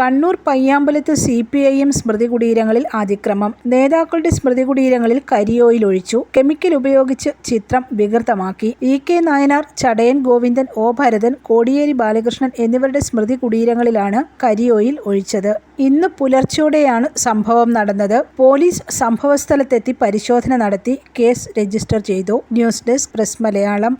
കണ്ണൂർ പയ്യാമ്പലത്ത് C P I M സ്മൃതി കുടീരങ്ങളിൽ അതിക്രമം. നേതാക്കളുടെ സ്മൃതി കുടീരങ്ങളിൽ കരിയോയിൽ ഒഴിച്ചു. കെമിക്കൽ ഉപയോഗിച്ച് ചിത്രം വികൃതമാക്കി. E K Nayanar Chadayan Govindan O Bharathan Kodiyeri Balakrishnan എന്നിവരുടെ സ്മൃതി കുടീരങ്ങളിലാണ് കരിയോയിൽ ഒഴിച്ചത്. ഇന്ന് പുലർച്ചോടെയാണ് സംഭവം നടന്നത്. പോലീസ് സംഭവസ്ഥലത്തെത്തി പരിശോധന നടത്തി കേസ് രജിസ്റ്റർ ചെയ്തു. News desk press Malayalam.